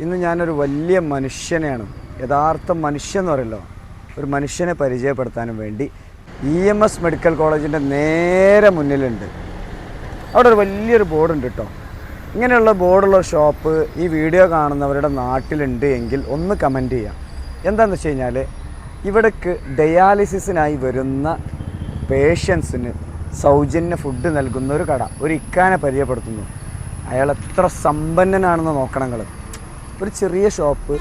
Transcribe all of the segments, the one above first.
ഇന്ന് ഞാനൊരു വലിയ മനുഷ്യനെയാണ്. യഥാർത്ഥ മനുഷ്യൻ എന്ന് പറയല്ലോ. ഒരു മനുഷ്യനെ പരിചയപ്പെടുത്താനും വേണ്ടി ഇ എം എസ് മെഡിക്കൽ കോളേജിന്റെ നേരെ മുന്നിലുണ്ട്. അവിടെ ഒരു വലിയൊരു ബോർഡുണ്ട് കേട്ടോ ഇങ്ങനെയുള്ള ബോർഡുള്ള ഷോപ്പ് ഈ വീഡിയോ കാണുന്നവരുടെ നാട്ടിലുണ്ട് എങ്കിൽ ഒന്ന് കമന്റ് ചെയ്യാം. എന്താണെന്ന് വെച്ച് കഴിഞ്ഞാൽ ഇവിടേക്ക് ഡയാലിസിസിനായി വരുന്ന പേഷ്യൻസിന് സൗജന്യ ഫുഡ് നൽകുന്ന ഒരു കട. ഒരു ഇക്കാനെ പരിചയപ്പെടുത്തുന്നു. അയാൾ എത്ര സമ്പന്നനാണെന്ന് നോക്കണം ഒരു ചെറിയ ഷോപ്പ്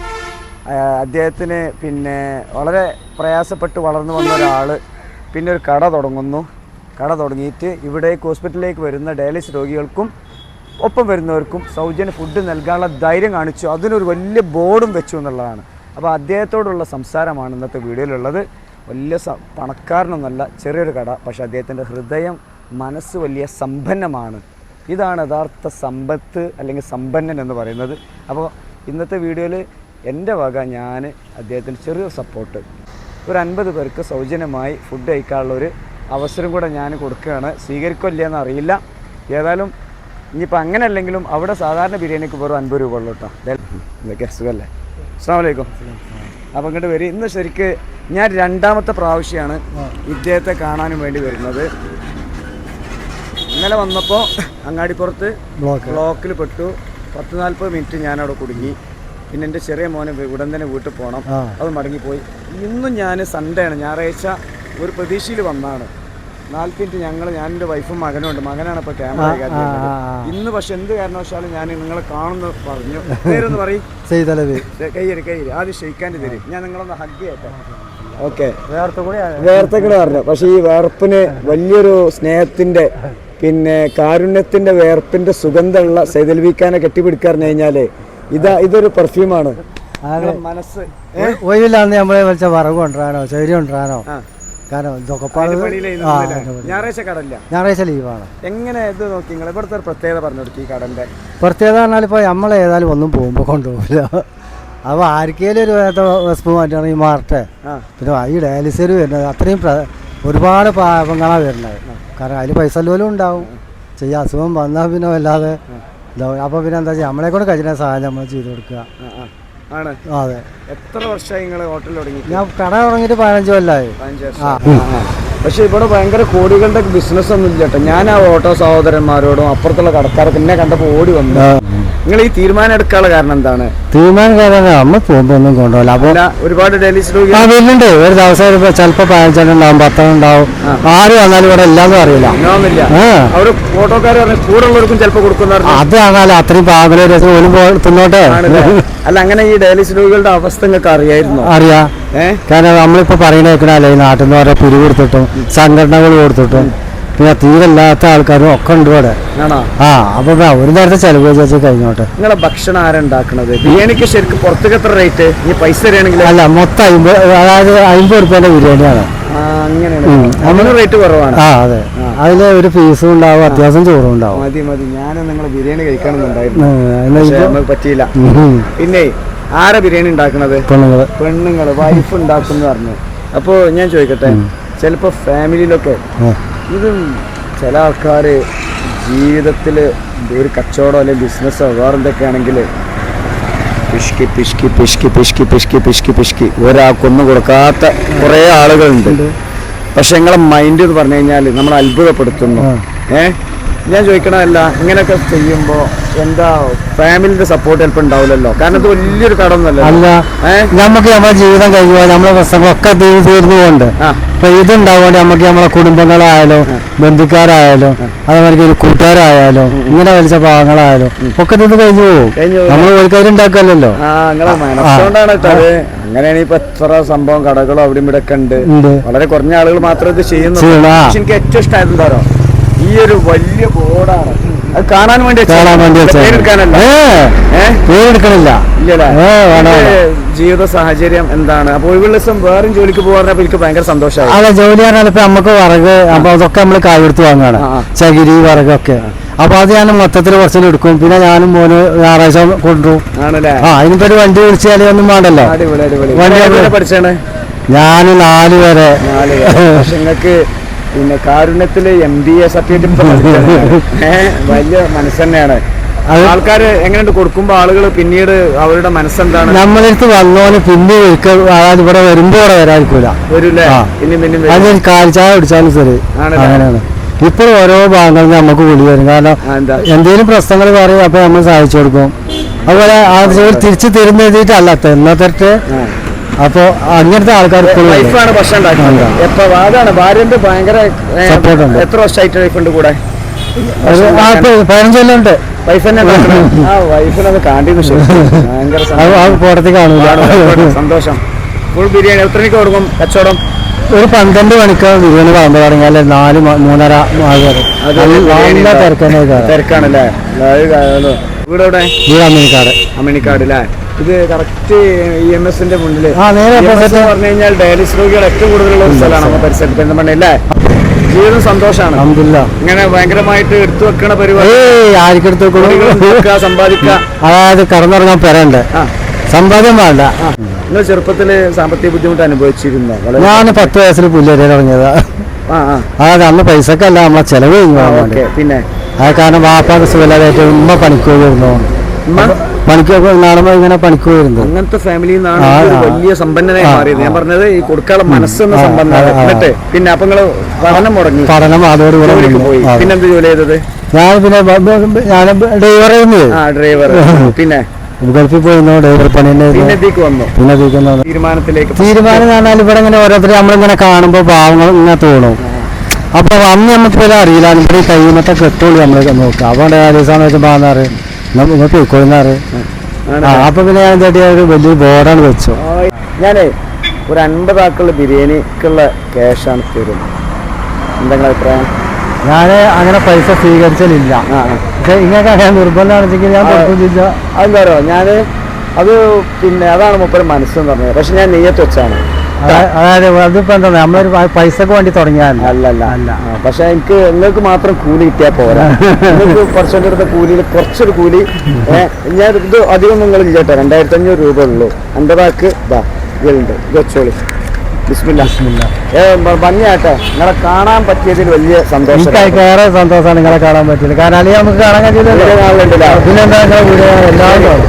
അദ്ദേഹത്തിന് പിന്നെ വളരെ പ്രയാസപ്പെട്ട് വളർന്നു വന്ന ഒരാൾ. പിന്നെ ഒരു കട തുടങ്ങുന്നു. കട തുടങ്ങിയിട്ട് ഇവിടേക്ക് ഹോസ്പിറ്റലിലേക്ക് വരുന്ന ഡയാലിസിസ് രോഗികൾക്കും ഒപ്പം വരുന്നവർക്കും സൗജന്യ ഫുഡ് നൽകാനുള്ള ധൈര്യം കാണിച്ചു. അതിനൊരു വലിയ ബോർഡും വെച്ചു എന്നുള്ളതാണ്. അപ്പോൾ അദ്ദേഹത്തോടുള്ള സംസാരമാണ് ഇന്നത്തെ വീഡിയോയിലുള്ളത്. വലിയ സ പണക്കാരനൊന്നല്ല ചെറിയൊരു കട. പക്ഷേ അദ്ദേഹത്തിന്റെ ഹൃദയം മനസ്സ് വലിയ സമ്പന്നമാണ്. ഇതാണ് യഥാർത്ഥ സമ്പത്ത് അല്ലെങ്കിൽ സമ്പന്നൻ എന്ന് പറയുന്നത്. അപ്പോൾ ഇന്നത്തെ വീഡിയോയിൽ എന്റെ വക ഞാൻ അദ്ദേഹത്തിന് ചെറിയ സപ്പോർട്ട് ഒരു അൻപത് പേർക്ക് സൗജന്യമായി ഫുഡ് കഴിക്കാനുള്ള ഒരു അവസരം കൂടെ ഞാൻ കൊടുക്കുകയാണ്. സ്വീകരിക്കില്ല എന്നറിയില്ല ഏതായാലും ഇനിയിപ്പോൾ അങ്ങനെ അല്ലെങ്കിലും അവിടെ സാധാരണ ബിരിയാണിക്ക് വെറും അൻപത് രൂപ ഉള്ളൂ കേട്ടോ ഇതൊക്കെ സുഖമല്ലേ അസ്സാം വലൈക്കും അപ്പം ഇങ്ങോട്ട് വരും. ഇന്ന് ശരിക്ക് ഞാൻ രണ്ടാമത്തെ പ്രാവശ്യമാണ് ഇദ്ദേഹത്തെ കാണാനും വേണ്ടി വരുന്നത്. ഇന്നലെ വന്നപ്പോൾ അങ്ങാടിപ്പുറത്ത് ബ്ലോക്ക്. ബ്ലോക്കിൽ പെട്ടു. പത്ത് നാൽപ്പത് മിനിറ്റ് ഞാൻ അവിടെ കുടുങ്ങി. പിന്നെ എന്റെ ചെറിയ മോനെ ഉടൻ തന്നെ വീട്ടിൽ പോകണം അത് മടങ്ങിപ്പോയി. ഇന്നും ഞാൻ സൺഡേ ആണ്. ഞായറാഴ്ച ഒരു പ്രതീക്ഷയിൽ വന്നാണ്. നാൽപ്പത് മിനിറ്റ് ഞങ്ങൾ ഞാൻ എന്റെ വൈഫും മകനും ഉണ്ട് മകനാണ് ഇപ്പോൾ ക്യാമറ. ഇന്ന് പക്ഷെ എന്ത് കാരണവശാലും ഞാൻ നിങ്ങളെ കാണുന്നു പറഞ്ഞു. പേരൊന്ന് പറയും. കയ്യരി കയ്യരി ആദ്യം ഷെയ്ക്കാന്റെ തരും. ഞാൻ നിങ്ങളൊന്ന് ഹഗ് ചെയ്യട്ടെ. ഓക്കെ വേർത്ത കൂടി പറഞ്ഞു. പക്ഷേ ഈ വേർപ്പിന് വലിയൊരു സ്നേഹത്തിന്റെ പിന്നെ കാരുണ്യത്തിന്റെ വേർപ്പിന്റെ സുഗന്ധമുള്ള സൈതൽവിക്കാനെ കെട്ടിപ്പിടിക്കാറിഞ്ഞു കഴിഞ്ഞാൽ ഇതാ ഇതൊരു പെർഫ്യൂമാണ് മനസ്സ് ഒഴിവില്ലാന്ന് നമ്മളെ വിളിച്ച വറവ് കൊണ്ടുവരാനോ ചൈരി കൊണ്ടുവരാനോ കാരണം ഇതൊക്കെ. ഞായറാഴ്ച ഞായറാഴ്ച ലീവാണ് എങ്ങനെ ഇത് നോക്കി നിങ്ങൾ ഇവിടുത്തെ ഒരു പ്രത്യേകത പറഞ്ഞു കൊടുക്കി ഈ പ്രത്യേകത പറഞ്ഞാൽ ഇപ്പോൾ നമ്മൾ ഏതായാലും ഒന്നും പോകുമ്പോൾ കൊണ്ടുപോകില്ല. അപ്പോൾ ആർക്കേലും ഒരു വസ്തു മാറ്റുകയാണെങ്കിൽ മാറട്ടെ മാർട്ടെ. പിന്നെ ഈ ഡയാലിസിൽ വരുന്നത് അത്രയും ഒരുപാട് പാപങ്ങളാണ് വരുന്നത്. കാരണം അതിൽ പൈസ ലോലും ഉണ്ടാവും. ചെയ്യുക അസുഖം വന്നാൽ പിന്നെ വല്ലാതെ ഇതാവും. അപ്പോൾ പിന്നെ എന്താ ചെയ്യുക നമ്മളെ കൂടെ കഴിഞ്ഞ സഹായം നമ്മൾ ചെയ്ത് കൊടുക്കുക. ആണ്. അതെ. എത്ര വർഷമായി നിങ്ങൾ ഹോട്ടൽ തുടങ്ങി ഞാൻ കട തുടങ്ങിയിട്ട് പതിനഞ്ച് കൊല്ലായി. പക്ഷെ ഇവിടെ ഭയങ്കര കോടികളുടെ ബിസിനസ് ഒന്നും ഇല്ല കേട്ടോ. ഞാൻ ആ ഓട്ടോ സഹോദരന്മാരോടും അപ്പുറത്തുള്ള കടക്കാർക്ക് എന്നെ കണ്ടപ്പോൾ ഓടി വന്നു. നിങ്ങൾ ഈ തീരുമാനം എടുക്കാനുള്ള കാരണം എന്താണ്? തീരുമാനം കാരണം നമ്മൾ പോകുമ്പോഴൊന്നും കൊണ്ടുപോകില്ല. അപ്പോൾ ഒരുപാട് ആ വരുന്നുണ്ട്. ഒരു ദിവസം ചിലപ്പോൾ പതിനഞ്ചെണ്ണം ഉണ്ടാവും ആര് വന്നാലും ഇവിടെ എല്ലാന്നും അറിയില്ല ഉണ്ടാവുന്നില്ല ആ. അവർ ഫോട്ടോക്കാർ പറഞ്ഞ കൂടെ ഉള്ളവർക്കും ചിലപ്പോൾ കൊടുക്കുന്ന അത് ആണല്ലോ അത്രയും പാകല രസം തിന്നോട്ടെ. അല്ല അങ്ങനെ ഈ ഡയാലിസിസ് രോഗികളുടെ അവസ്ഥ നിങ്ങൾക്ക് അറിയായിരുന്നോ? അറിയാം. കാരണം നമ്മളിപ്പോ പറയണേക്കണല്ലേ ഈ നാട്ടിൽ നിന്ന് പറയാ പിരിവ് കൊടുത്തിട്ടും സംഘടനകൾ കൊടുത്തിട്ടും. പിന്നെ തീരെ ഇല്ലാത്ത ആൾക്കാരും ഒക്കെ ഉണ്ട് ഇവിടെ. ആ അപ്പൊ ഒരു നേരത്തെ ചെലവ് ചേച്ചി കഴിഞ്ഞോട്ടെ. നിങ്ങളെ ഭക്ഷണം ആരുണ്ടാക്കണത് ബിരിയാണിക്ക് ശരിക്കും പുറത്തേക്ക് എത്ര റേറ്റ് ഈ പൈസ തരികയാണെങ്കിൽ അല്ല മൊത്തം അമ്പത് അതായത് അമ്പത് റുപ്യന്റെ ബിരിയാണിയാണ്. അങ്ങനെയാണ്. റേറ്റ് കുറവാണ്. ആ അതെ. അതിൽ ഒരു ഫീസും ഉണ്ടാവും അത്യാവശ്യം ചോറും ഉണ്ടാവും. മതി മതി. ഞാൻ നിങ്ങളെ ബിരിയാണി കഴിക്കണമെന്നുണ്ടായിരുന്നു പറ്റിയില്ല. പിന്നെ ആരെ ബിരിയാണി ഉണ്ടാക്കുന്നത് പെണ്ണുങ്ങൾ. പെണ്ണുങ്ങൾ. വൈഫ് ഉണ്ടാക്കുന്നു പറഞ്ഞു. അപ്പോൾ ഞാൻ ചോദിക്കട്ടെ? ചിലപ്പോ ഫാമിലിയിലൊക്കെ ഇത് ചില ആൾക്കാർ ജീവിതത്തിൽ ഒരു കച്ചവടം അല്ലെങ്കിൽ ബിസിനസ്സോ വേറെ എന്തൊക്കെയാണെങ്കിൽ പിഷ്കി പിഷ്കി പിഷ്കി പിഷ്കി പിഷ്കി പിഷ്കി പിഷ്കി. ഒരാൾക്കൊന്നും കൊടുക്കാത്ത കുറേ ആളുകളുണ്ട്. പക്ഷെ നിങ്ങളെ മൈൻഡ് എന്ന് പറഞ്ഞു കഴിഞ്ഞാൽ നമ്മൾ അത്ഭുതപ്പെടുത്തുന്നു. ഏ? ഞാൻ ചോദിക്കണമല്ല ഇങ്ങനെയൊക്കെ ചെയ്യുമ്പോൾ എന്താ ഫാമിലിന്റെ സപ്പോർട്ട് ചിലപ്പോൾ ഉണ്ടാവില്ലല്ലോ? കാരണം ഇത് വലിയൊരു കടമൊന്നുമല്ല അല്ല നമുക്ക് നമ്മുടെ ജീവിതം കഴിയുമ്പോൾ നമ്മളെ പ്രശ്നങ്ങളൊക്കെ തീ- തീർന്നു പോകുന്നുണ്ട് ആ. അപ്പൊ ഇതുണ്ടാവുകൊണ്ട് നമുക്ക് നമ്മളെ കുടുംബങ്ങളായാലും ബന്ധുക്കാരായാലും അതേപോലെ ഒരു കൂട്ടുകാരായാലും ഇങ്ങനെ വലിച്ച പാവങ്ങളായാലും ഒക്കെ ഇത് കഴിഞ്ഞു പോകും നമ്മൾ ഒരു ഉണ്ടാക്കല്ലോ ആ നിങ്ങളെ മനസ്സുകൊണ്ടാണ് അങ്ങനെയാണ് ഇപ്പൊ എത്ര സംഭവം കടകളും അവിടെ ഇവിടെ ഒക്കെ ഉണ്ട്. വളരെ കുറഞ്ഞ ആളുകൾ മാത്രമേ ഇത് ചെയ്യുന്നു. എനിക്ക് ഏറ്റവും ഇഷ്ടമായത് എന്താ ഒരു വലിയ ബോർഡാണ്. അത് കാണാൻ വേണ്ടി. കാണാൻ വേണ്ടി പേരെടുക്കണില്ല. ജീവിത സാഹചര്യം എന്താണ്? അപ്പൊ ഒഴിവുള്ള ദിവസം വേറെ ജോലിക്ക് പോകാറപ്പോ എനിക്ക് ഭയങ്കര സന്തോഷമായി അതെ ജോലി പറഞ്ഞാൽ ഇപ്പൊ നമുക്ക് വറക് അപ്പൊ അതൊക്കെ നമ്മൾ കായെടുത്ത് വാങ്ങാണ്. ചകിരി വറകൊക്കെ. അപ്പൊ അത് ഞാൻ മൊത്തത്തിൽ കുറച്ചിൽ എടുക്കും. പിന്നെ ഞാനും മോന് ഞായറാഴ്ച കൊണ്ടുപോകും ആണല്ലേ? ആ അതിനിപ്പോ ഒരു വണ്ടി വിളിച്ചാൽ ഒന്നും വേണ്ടല്ലോ. വണ്ടി പഠിച്ചാണ്? ഞാൻ നാല് വരെ നിങ്ങക്ക് നിങ്ങൾക്ക് പിന്നെ കാരുണ്യത്തിൽ എം ബി എ സർട്ടിഫിക്കറ്റ് വലിയ മനസ്സ് തന്നെയാണ് ആൾക്കാര് എങ്ങനെയുണ്ട്? കൊടുക്കുമ്പോ ആളുകൾ പിന്നീട് അവരുടെ മനസ്സെന്താണ്? നമ്മളടുത്ത് വന്നോനെ പിന്നെ അതായത് ഇവിടെ വരുമ്പോ ഇവിടെ വരാതിരിക്കൂല. വരൂലേ. അതിന് കാൽച്ചായ കുടിച്ചാലും ശരി. അങ്ങനെയാണ്. ഇപ്പോൾ ഓരോ ഭാഗങ്ങളിൽ നമുക്ക് വിളി വരും. കാരണം എന്തെങ്കിലും പ്രശ്നങ്ങൾ പറയും അപ്പൊ നമ്മൾ സഹായിച്ചു കൊടുക്കും. അതുപോലെ തിരിച്ചു തരുന്ന എഴുതിയിട്ടല്ല തെന്നത്തിട്ട് അപ്പോൾ അങ്ങനത്തെ ആൾക്കാർ. വൈഫാണ് ഭക്ഷണം ഉണ്ടാക്കുന്നത്. ഉണ്ട്. എപ്പോ അതാണ്. ഭാര്യന്റെ ഭയങ്കര. എത്ര വർഷമായിട്ട് വൈഫുണ്ട് കൂടെ? ഒരു ആ ഇപ്പൊ പതിനഞ്ച് വൈഫ് തന്നെ ആ വൈഫിനത് കാണ്ടിന്ന് ഭയങ്കര സന്തോഷം. ഫുൾ ബിരിയാണി. എത്ര മണിക്ക് കൊടുക്കും? കച്ചവടം? ഒരു പന്ത്രണ്ട് മണിക്ക് ബിരിയാണി പാമ്പ് തുടങ്ങി. അല്ലെ നാല് മൂന്നര നല്ല. തിരക്കന്നെ തിരക്കാണല്ലേ? വീട് എവിടെ അമ്മനിക്കാട് അമ്മിണിക്കാട് അല്ലേ ഇത് കറക്റ്റ് ഇ എം എസിന്റെ EMS പറഞ്ഞു കഴിഞ്ഞാൽ ഡയാലിസിസ് രോഗികൾ ഏറ്റവും കൂടുതലുള്ള ഒരു സ്ഥലമാണ് നമ്മുടെ പരിസരത്ത് പെരുന്തമണ്ണ അല്ലേ ജീവിതം സന്തോഷമാണ് ഇങ്ങനെ ഭയങ്കരമായിട്ട് എടുത്തു വെക്കണ പരിപാടി. ആർക്കെടുത്ത് സമ്പാദിക്കുക. അതായത് കടന്നിറങ്ങാൻ പെരണ്ട് സമ്പാദ്യം വേണ്ട. നിങ്ങൾ ചെറുപ്പത്തിൽ സാമ്പത്തിക ബുദ്ധിമുട്ട് അനുഭവിച്ചിരുന്നു? ഞാൻ പത്ത് വയസ്സിൽ പുല്ലേരി തുടങ്ങിയതാ അതായത് അന്ന് പൈസക്കല്ല നമ്മളെ ചെലവ് പിന്നെ? അത് കാരണം വാപ്പാക്ക് സുഖമില്ലാതായിട്ട് ഉമ്മ പണിക്ക് പണിക്കൊക്കെ നാടുമ്പോ ഇങ്ങനെ പണിക്ക് പോയിരുന്നത് അങ്ങനത്തെ ഫാമിലിയിൽ നിന്നാണ് ഒരു വലിയ സമ്പന്നനായി മാറിയത്. ഞാൻ. പറഞ്ഞത് ഈ കൊടുക്കാനുള്ള മനസ്സെന്ന സമ്പന്നത. എന്നിട്ട് പിന്നെ അപ്പൊ നിങ്ങൾ പഠനം മുടങ്ങി പഠനം അതോടുകൂടെ പോയി. പിന്നെ ജോലി ചെയ്തത്? ഞാൻ പിന്നെ ഞാൻ ആ ഡ്രൈവർ പിന്നെ? ഗൾഫിൽ പോയിരുന്നു ഡ്രൈവർ പണി പിന്നെ തീരുമാനത്തിലേക്ക് തീരുമാനം എന്ന് പറഞ്ഞാൽ ഇവിടെ ഇങ്ങനെ ഓരോരുത്തരെ നമ്മളിങ്ങനെ കാണുമ്പോൾ പാവങ്ങൾ ഇങ്ങനെ തോന്നും. അപ്പൊ അന്ന് നമുക്ക് വില അറിയില്ല. ഇവിടെ ഈ കഴിയുന്നത്തെ കെട്ടുള്ളൂ നമ്മൾ നോക്കുക അപ്പോൾ ദിവസം സമയത്ത് പാന്നാറ് നമ്മൾ പോയിക്കൊള്ളുന്നാറ്. ആ അപ്പൊ പിന്നെ ഞാൻ ചേട്ടി ഒരു വലിയ ബോർഡാണ് വെച്ചു. ഞാനേ ഒരു അൻപത് ആക്കുള്ള ബിരിയാണിക്കുള്ള ക്യാഷാണ് തരുന്നത്. എന്തെങ്കിലും അഭിപ്രായം? ഞാൻ അങ്ങനെ പൈസ സ്വീകരിച്ചില്ല പക്ഷെ ഇങ്ങനെ അങ്ങനെ നിർബന്ധമാണെങ്കിൽ ഞാൻ. അതെന്താ പറയുക ഞാൻ അത് പിന്നെ അതാണ് മുപ്പര് മനസ്സെന്ന് പറഞ്ഞത്. പക്ഷെ ഞാൻ നെയ്യത്ത് വെച്ചാണ്. അതായത് അതിപ്പോ എന്താ നമ്മളൊരു പൈസക്ക് വേണ്ടി തുടങ്ങിയാൽ അല്ല അല്ല. അല്ല പക്ഷെ എനിക്ക് നിങ്ങൾക്ക് മാത്രം കൂലി കിട്ടിയാൽ പോരാ. നിങ്ങൾക്ക് കുറച്ചുകൊണ്ട് എടുത്ത കൂലിയിൽ കുറച്ചൊരു കൂലി ഞാൻ ഇത് അധികം നിങ്ങൾ ഇല്ല കേട്ടോ. രണ്ടായിരത്തി അഞ്ഞൂറ് രൂപ ഉള്ളൂ. അൻപതാക്ക് ഇതാ ഇതുണ്ട്. ഇത് വെച്ചോളി. ഭംഗിയാട്ടെ. നിങ്ങളെ കാണാൻ പറ്റിയതിൽ വലിയ സന്തോഷം. ഏറെ സന്തോഷമാണ് നിങ്ങളെ കാണാൻ പറ്റിയത്. കാരണം അല്ലെങ്കിൽ നമുക്ക് കാണാൻ കാണലുണ്ടല്ലോ. പിന്നെന്താ എല്ലാവരും